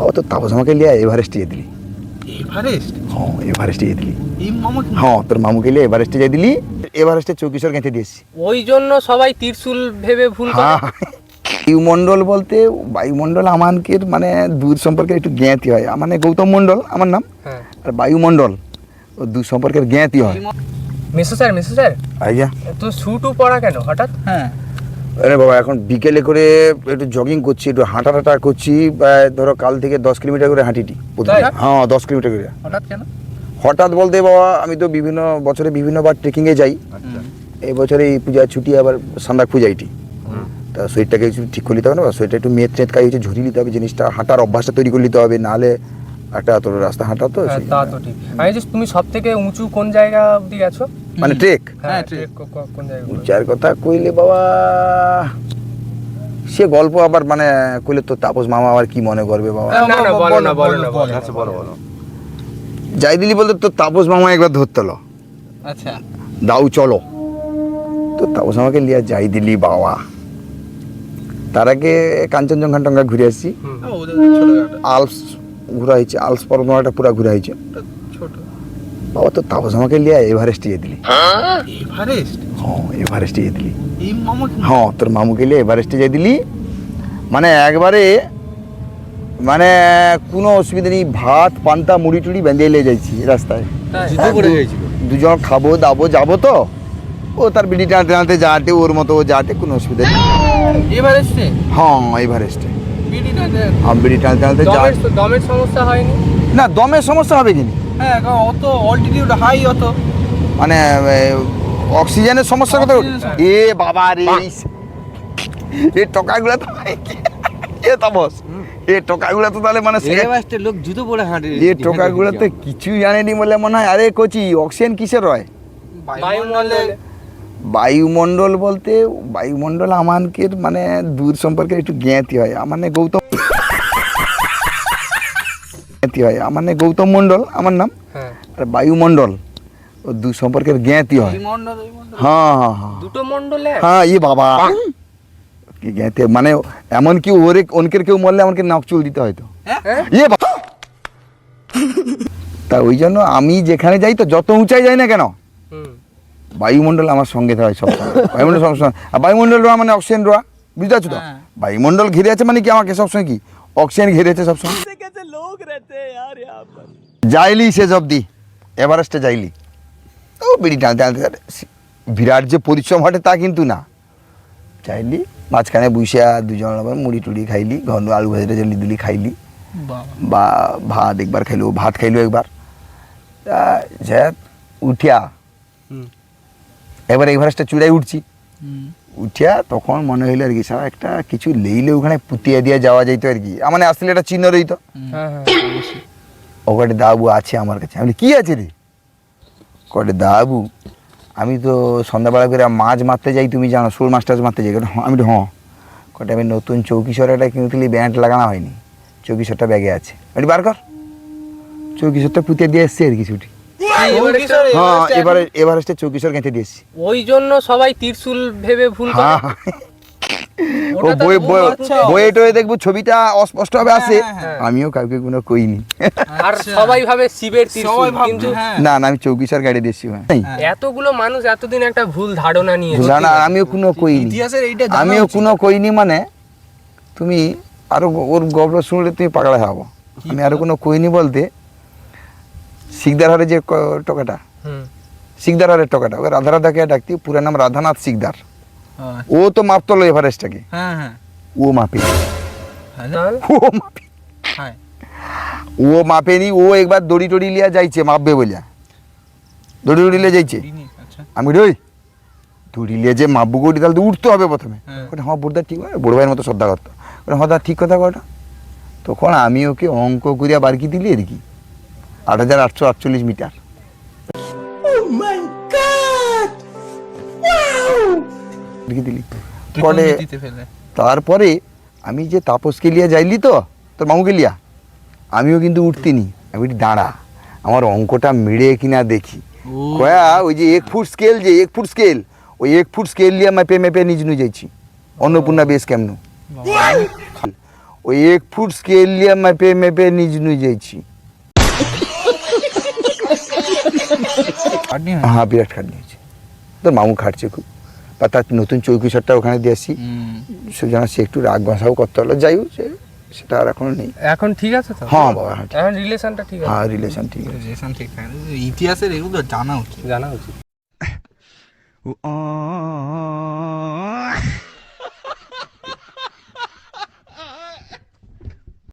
বাবা তো তাপস আমাকে লিয়ে এভারেস্টে যেয়ে দিলি এভারেস্ট? হ্যাঁ এভারেস্টে যেয়ে দিলি হ্যাঁ তোর মামুকে লিয়ে এভারেস্টে যেয়ে দিলি এভারেস্টে চৌকিশোর গেঁথে দিয়েছি ওই জন্য সবাই ত্রিশুল ভেবে ভুল করে। হ্যাঁ বায়ুমণ্ডল বলতে বায়ুমণ্ডল আমাকে মানে দূর সম্পর্কে একটু জ্ঞাতি হয়। মানে গৌতম মণ্ডল আমার নাম। হ্যাঁ। আর বায়ুমণ্ডল ও দূর সম্পর্কের জ্ঞাতি হয়। Mishu sir Mishu sir. আইয়া তো শুটু পড়া কেন হঠাৎ? হ্যাঁ। আরে বাবা এখন বিকেলে করে একটু জগিং করছি একটু হাঁটা টাটা করছি ধরো কাল থেকে দশ কিলোমিটার করে হাঁটিটি। হ্যাঁ দশ কিলোমিটার করে। হঠাৎ কেন? হঠাৎ বলতে বাবা আমি তো বিভিন্ন বছরে বিভিন্নবার ট্রেকিংয়ে যাই। এই বছরে এই পূজার ছুটি আবার সান্দাক পূজাইটি। তা শরীরটাকে একটু ঠিক করে নিতে হবে না শরীরটা একটু মেদ চেত কাজ হচ্ছে ঝুরি নিতে হবে জিনিসটা হাঁটার অভ্যাসটা তৈরি করে নিতে হবে নাহলে একটা তোর রাস্তা হাঁটা তো হ্যাঁ, তা তো ঠিক। আমি তুমি সব থেকে উঁচু কোন জায়গা অবধি গেছো? মানে ট্রেক হ্যাঁ হ্যাঁ, ট্রেক কো- কো- কোন জায়গা যার কথা কইলে বাবা সে গল্প আবার মানে কইলে তো তাপস মামা আবার কি মনে করবে বাবা? না, না, বলো না, বলো না, বলো না। বলো বলো। যাই দিলি বলতে তো তাপস মামা একবার ধরতলো আচ্ছা। দাও চলো। তো তাপস আমাকে লিয়া যাই দিলি বাবা। তার আগে কাঞ্চনজঙ্ঘা টঙ্গা ঘুরে আসছি হ্যাঁ, আলস ঘুরা হয়েছে আলস পর্বতমালাটা পুরা ঘুরা হয়েছে বাবা তো তাপস আমাকে লিয়া এভারেস্টে যেয়ে দিলি। এভারেস্ট? হ্যাঁ এভারেস্টে যেয়ে দিলি। হ্যাঁ তোর মামুকে লিয়ে এভারেস্টে যেয়ে দিলি। মানে একবারে মানে কোনো অসুবিধা নেই ভাত পান্তা মুড়ি টুড়ি বেঁধে নিয়ে যাইছি রাস্তায়। গেছিল? দুজন খাব দাবো যাব তো। ও তার বিড়ি টানতে টানতে যাটে ওর মতো ও যাটে কোনো অসুবিধা নেই। এভারেস্টে? হ্যাঁ এভারেস্টে। বিড়িটা হ্যাঁ বিড়ি টানতে টানতে দমের সমস্যা হয়নি? না দমের সমস্যা হবে কিনি হ্যাঁ অত অল্টিটিউড হাই অত মানে অক্সিজেনের সমস্যা কথা এ বাবা রে এই টকাগুলো তো এ তাপস এ টকাগুলো তো তাহলে মানে লোক জুতো পরে হাঁটে এ টোকাগুলো তো কিছুই জানেনি বলে মনে হয়। আরে কচি অক্সিজেন কিসের হয়? বায়ুমণ্ডলে। বায়ুমণ্ডল বলতে বায়ুমণ্ডল আমাকে মানে দূর সম্পর্কে একটু জ্ঞাতি হয়। মানে গৌতম জ্ঞাতি হয়। মানে গৌতম মণ্ডল আমার নাম। হ্যাঁ। আর বায়ুমণ্ডল ও দু সম্পর্কের জ্ঞাতি হয়। মন্ডল মন্ডল হ্যাঁ হ্যাঁ হ্যাঁ। দুটো মণ্ডলে হ্যাঁ ই বাবা। কি জ্ঞাতি মানে এমন কি ওরে অনকের কেউ মরলে আমাকে নাক চুল দিতে হয়তো হ্যাঁ? ইয়ে বাবা। তা ওই জন্য আমি যেখানে যাই তো যত উঁচাই যাই না কেন বায়ুমণ্ডল আমার সঙ্গে থাকে সব বায়ুমণ্ডল সবসময়। আর বায়ুমণ্ডল রোয়া মানে অক্সিজেন রোয়া বুঝতে পারছ তো? হ্যাঁ। বায়ুমণ্ডল ঘিরে আছে মানে কি আমাকে সবসময় কি? অক্সিজেন ঘিরে আছে সবসময়? যাইলি শেষ অব্দি এভারেস্টে যাইলি তো বিড়ি টানতে টানতে বিরাট যে পরিশ্রম ঘটে তা কিন্তু না চাইলি মাঝখানে বুসে দুজন আবার মুড়ি টুড়ি খাইলি ঘন আলু ভাজা জলি দুলি খাইলি বা ভাত একবার খাইলো ভাত খাইলো একবার তা যা উঠিয়া হুম। এবার এভারেস্টে চূড়ায় উঠছি হুম। উঠিয়া তখন মনে হইল আর কি সারা একটা কিছু লেইলে ওখানে পুতিয়া দিয়ে যাওয়া যাইতো আর কি। মানে আসলে একটা চিহ্ন রইতো। হ্যাঁ হ্যাঁ। ওখানে দাবু আছে আমার কাছে। আমি কি আছে রে? কটে দাবু? আমি তো সন্ধ্যাবেলা করে মাছ মারতে যাই তুমি জানো শোল মাছ টাছ মারতে যাই। কটে। আমি হ্যাঁ। কটে আমি নতুন চৌকিশোর একটা কিনতেলি ব্যান্ড লাগানো হয়নি। চৌকিশোরটা ব্যাগে আছে। আমি বার কর। চৌকিশোরটা পুঁতে দিয়ে এসছে আর কিছু এই এভারেস্টে হ্যাঁ এবারে এভারেস্টে চৌকিশোর গেঁথে দিয়েছি। ওই জন্য সবাই ত্রিশুল ভেবে ভুল করে। হ্যাঁ ও বই বই। বইয়ে টয়ে দেখব ছবিটা অস্পষ্ট ভাবে আসে হ্যাঁ, হ্যাঁ। আমিও কাউকে কোনো কইনি। আর আচ্ছা। সবাই ভাবে শিবের ত্রিশুল কিন্তু হ্যাঁ। না না আমি চৌকিশোর গাড়ি দিয়েছি এতগুলো মানুষ এতদিন একটা ভুল ধারণা নিয়ে না না আমিও কোনো কইনি। ইতিহাসের এইটা জানা আমিও। কোনো কইনি মানে তুমি আরও ওর গল্প শুনলে তুমি পাগলা হব আমি আরও কোনো কইনি বলতে শিকদার হারে যে টকাটা হুম। শিকদার হারের টকাটা ওকে রাধা রাধাকে ডাকতি পুরো নাম রাধানাথ শিকদার হ্যাঁ, ও তো মাপতলো এভারেস্টটাকে হ্যাঁ হ্যাঁ। ও মাপে ও মাপে হ্যাঁ। ও মাপেনি ও একবার দড়ি টড়ি লিয়া যাইছে মাপবে বলিয়া। দড়ি টড়ি লিয়ে যাইছে? আচ্ছা। আমি রই দড়ি লিয়ে যে মাপবো করি তাহলে তো উঠতে হবে প্রথমে। হ্যাঁ। ওটা হ্যাঁ বোর্ডা ঠিক হয় বড় ভাইয়ের মতো শ্রদ্ধা করতো। ওটা হ্যাঁ ঠিক কথা কটা তখন আমি ওকে অঙ্ক করিয়া বারকি দিলি আর কি আট হাজার আটশো আটচল্লিশ মিটার। দিলি। পরে তারপরে আমি যে তাপসকে লিয়া যাইলি তো তোর মামুকে লিয়া আমিও কিন্তু উঠতিনি। আমি দাঁড়া আমার অঙ্কটা মিড়ে কিনা দেখি। কয়া ওই যে এক ফুট স্কেল যে এক ফুট স্কেল ওই এক ফুট স্কেল লিয়া মেপে মেপে নিজ নু যাইছি। অন্নপূর্ণা বেশ কেমন। ওই এক ফুট স্কেল লিয়ে মেপে মেপে নিজ নু খাটনি হয় বিরাট খাট নিয়েছে তোর মামু খাটছে খুব। বা তার নতুন চৌকি সরটা ওখানে দিয়ে হুম। সুজানা সে একটু রাগ ভাষাও করতে হলো। যাই হোক সে- সেটা আর এখনও নেই। এখন ঠিক আছে তো? হ্যাঁ বাবা হ্যাঁ এখন রিলেশনটা ঠিক আছে? হ্যাঁ রিলেশন ঠিক আছে। রিলেশন ঠিক থাকে ইতিহাসের এগুলো জানা উচিত। জানা উচিত। ও